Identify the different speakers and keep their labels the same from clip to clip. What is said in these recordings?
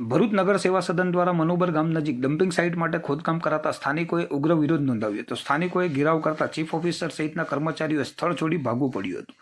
Speaker 1: ભરૂચ નગર સેવા સદન દ્વારા મનોબર ગામ નજીક ડમ્પિંગ સાઇટ માટે ખોદકામ કરાતા સ્થાનિકોએ ઉગ્ર વિરોધ નોંધાવ્યો હતો. સ્થાનિકોએ ઘેરાવ કરતા ચીફ ઓફિસર સહિતના કર્મચારીઓએ સ્થળ છોડી ભાગવું પડ્યું હતું.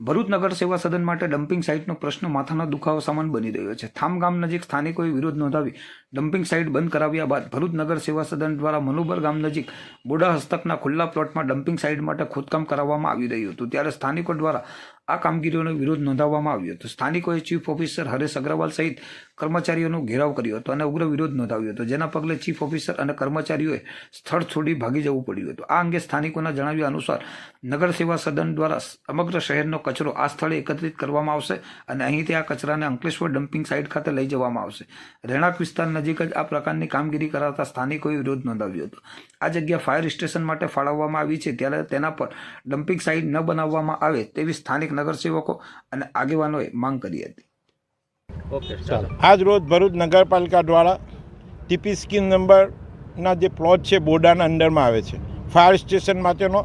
Speaker 1: ભરૂચ નગર સેવા સદન માટે ડમ્પિંગ સાઇટનો પ્રશ્ન માથાનો દુખાવો સમાન બની રહ્યો છે. થામ ગામ નજીક સ્થાનિકોએ વિરોધ નોંધાવી ડમ્પિંગ સાઇટ બંધ કરાવ્યા બાદ ભરૂચ નગર સેવા સદન દ્વારા મનોબર ગામ નજીક બોડા હસ્તકના ખુલ્લા પ્લોટમાં ડમ્પિંગ સાઇટ માટે ખોદકામ કરાવવામાં આવી રહ્યું હતું. ત્યારે સ્થાનિકો દ્વારા આ કામગીરીઓનો વિરોધ નોંધાવવામાં આવ્યો હતો. સ્થાનિકોએ ચીફ ઓફિસર હરેશ અગ્રવાલ સહિત કર્મચારીઓનો ઘેરાવ કર્યો હતો અને ઉગ્ર વિરોધ નોંધાવ્યો હતો, જેના પગલે ચીફ ઓફિસર અને કર્મચારીઓએ સ્થળ છોડી ભાગી જવું પડ્યું હતું. આ અંગે સ્થાનિકોના જણાવ્યા અનુસાર નગર સેવા સદન દ્વારા સમગ્ર શહેરનો કચરો આ સ્થળે એકત્રિત કરવામાં આવશે અને અહીંથી આ કચરાને અંકલેશ્વર ડમ્પિંગ સાઇટ ખાતે લઈ જવામાં આવશે. રહેણાંક વિસ્તાર નજીક જ આ પ્રકારની કામગીરી કરાતા સ્થાનિકોએ વિરોધ નોંધાવ્યો હતો. આ જગ્યા ફાયર સ્ટેશન માટે ફાળવવામાં આવી છે, ત્યારે તેના પર ડમ્પિંગ સાઇટ ન બનાવવામાં આવે તેવી સ્થાનિક નગરસેવકો અને આગેવાનોએ માંગ કરી હતી.
Speaker 2: ઓકે ચાલો.
Speaker 3: આજ રોજ ભરૂચ નગરપાલિકા દ્વારા ટીપી સ્કીમ નંબરના જે પ્લોટ છે બોડાના અંડરમાં આવે છે. ફાયર સ્ટેશન માટેનો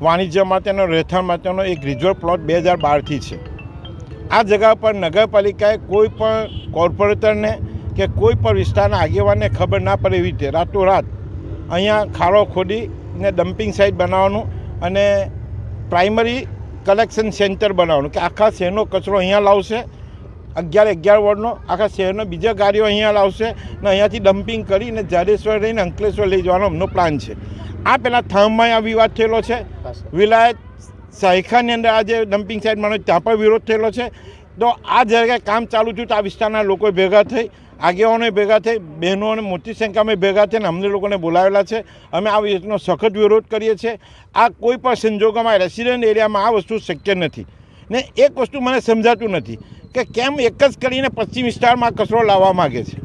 Speaker 3: વાણિજ્ય માટેનો રહેઠાણ માટેનો એક રિઝર્વ પ્લોટ બે હજાર બારથી છે. આ જગા પર નગરપાલિકાએ કોઈ પણ કોર્પોરેટરને કે કોઈ પણ વિસ્તારના આગેવાનને ખબર ના પડે એવી રીતે રાતોરાત અહીંયા ખાડો ખોદીને ડમ્પિંગ સાઇટ બનાવવાનું અને પ્રાઇમરી કલેક્શન સેન્ટર બનાવવાનું કે આખા શહેરનો કચરો અહીંયા લાવશે અગિયાર અગિયાર વોર્ડનો આખા શહેરનો બીજા ગાડીઓ અહીંયા લાવશે ને અહીંયાથી ડમ્પિંગ કરીને જાડેશ્વર રહીને અંકલેશ્વર લઈ જવાનો અમનો પ્લાન છે. આ પહેલાં થામમાં આ વિવાદ થયેલો છે. વિલાયત સાયખાની અંદર આજે ડમ્પિંગ સાઇટ માનો ત્યાં પણ વિરોધ થયેલો છે. તો આ જગ્યાએ કામ ચાલુ થયું તો આ વિસ્તારના લોકો ભેગા થઈ આગેવાનો ભેગા થઈ, બહેનો અને મોટી સંખ્યામાં ભેગા થઈને અમને લોકોને બોલાવેલા છે. અમે આ રીતનો સખત વિરોધ કરીએ છીએ. આ કોઈ પણ સંજોગોમાં, રેસિડેન્ટ એરિયામાં આ વસ્તુ શક્ય નથી. ને એક વસ્તુ મને સમજાતું નથી કે કેમ એક જ કરીને પશ્ચિમ વિસ્તારમાં કચરો લાવવા માગે છે.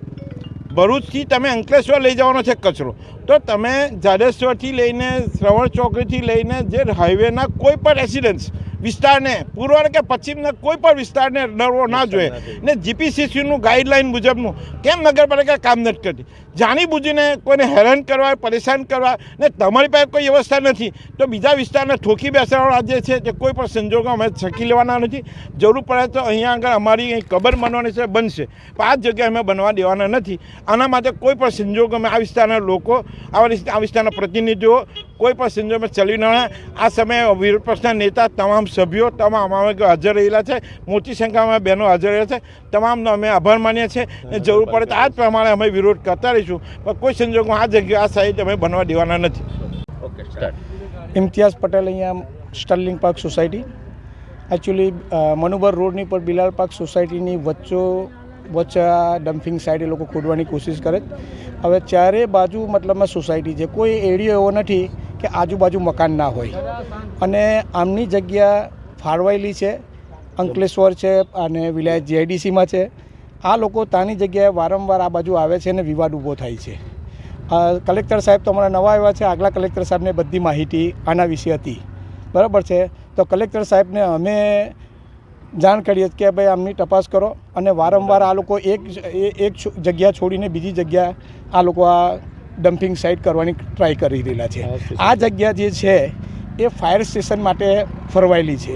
Speaker 3: ભરૂચથી તમે અંકલેશ્વર લઈ જવાનો છે કચરો. તો તમે જાડેશ્વરથી લઈને શ્રવણ ચોકડીથી લઈને જે હાઈવેના કોઈ પણ રેસિડન્સ વિસ્તારને પૂર્વ કે પશ્ચિમના કોઈ પણ વિસ્તારને ડરવો ના જોઈએ. ને જીપીસીસીનું ગાઈડલાઈન મુજબનું કેમ નગરપાલિકા કામ નથી કરતી? જાણી બુજીને કોઈને હેરાન કરવા પરેશાન કરવા ને તમારી પાસે કોઈ વ્યવસ્થા નથી તો બીજા વિસ્તારને ઠોકી બેસાડવા જે છે તે કોઈ પણ સંજોગો અમે છકી લેવાના નથી. જરૂર પડે તો અહીંયા આગળ અમારી અહીં કબર બનવાની છે બનશે. આ જગ્યાએ અમે બનવા દેવાના નથી. આના માટે કોઈ પણ સંજોગોમાં આ વિસ્તારના લોકો આ વિસ્તારના પ્રતિનિધિઓ કોઈ પણ સંજોગમાં ચલી ન આ સમયે વિરોધ પક્ષના નેતા તમામ સભ્યો તમામ અમે હાજર રહેલા છે. મોટી સંખ્યામાં બહેનો હાજર રહ્યા છે. તમામનો અમે આભાર માનીએ છીએ. અને જરૂર પડે તો આ જ પ્રમાણે અમે વિરોધ કરતા રહીશું. પણ કોઈ સંજોગોમાં આ જગ્યા આ સાઈડ અમે બનવા દેવાના નથી.
Speaker 2: ઓકે
Speaker 4: ઇમ્તિયાઝ પટેલ અહીંયા Sterling Park society. Actually Manubar રોડની પર બિલાલ પાર્ક સોસાયટીની વચ્ચો વચ્ચે આ ડમ્પિંગ સાઈડ એ લોકો ખોદવાની કોશિશ કરે હવે ચારે બાજુ મતલબમાં સોસાયટી છે. કોઈ એરિયો એવો નથી કે આજુબાજુ મકાન ના હોય. અને આમની જગ્યા ફાળવાયેલી છે, અંકલેશ્વર છે અને વિલાયત જીઆઈડીસીમાં છે. આ લોકો તાની જગ્યાએ વારંવાર આ બાજુ આવે છે અને વિવાદ ઊભો થાય છે. કલેક્ટર સાહેબ તો અમારા નવા આવ્યા છે, આગલા કલેક્ટર સાહેબને બધી માહિતી આના વિશે હતી. બરાબર છે? તો કલેક્ટર સાહેબને અમે જાણ કરીએ કે ભાઈ આમની તપાસ કરો અને વારંવાર આ લોકો એક એક જગ્યા છોડીને બીજી જગ્યા આ લોકો આ ડમ્પિંગ સાઇટ કરવાની ટ્રાય કરી રહેલા છે. આ જગ્યા જે છે એ ફાયર સ્ટેશન માટે ફરવાયેલી છે.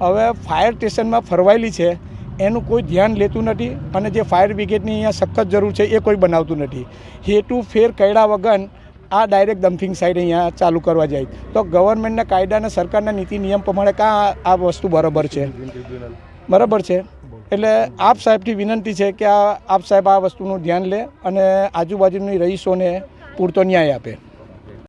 Speaker 4: હવે ફાયર સ્ટેશનમાં ફરવાયેલી છે એનું કોઈ ધ્યાન લેતું નથી અને જે ફાયર બ્રિગેડની અહીંયા સખત જરૂર છે એ કોઈ બનાવતું નથી. હેતુ ફેર કર્યા વગર આ ડાયરેક્ટ ડમ્પિંગ સાઇટ અહીંયા ચાલુ કરવા જાય. તો ગવર્મેન્ટના કાયદા અને સરકારના નીતિ નિયમ પ્રમાણે કાં આ વસ્તુ બરાબર છે? બરાબર છે? એટલે આપ સાહેબથી વિનંતી છે કે આ આપ સાહેબ આ વસ્તુનું ધ્યાન લે અને આજુબાજુની રહીશોને પૂરતો ન્યાય આપે.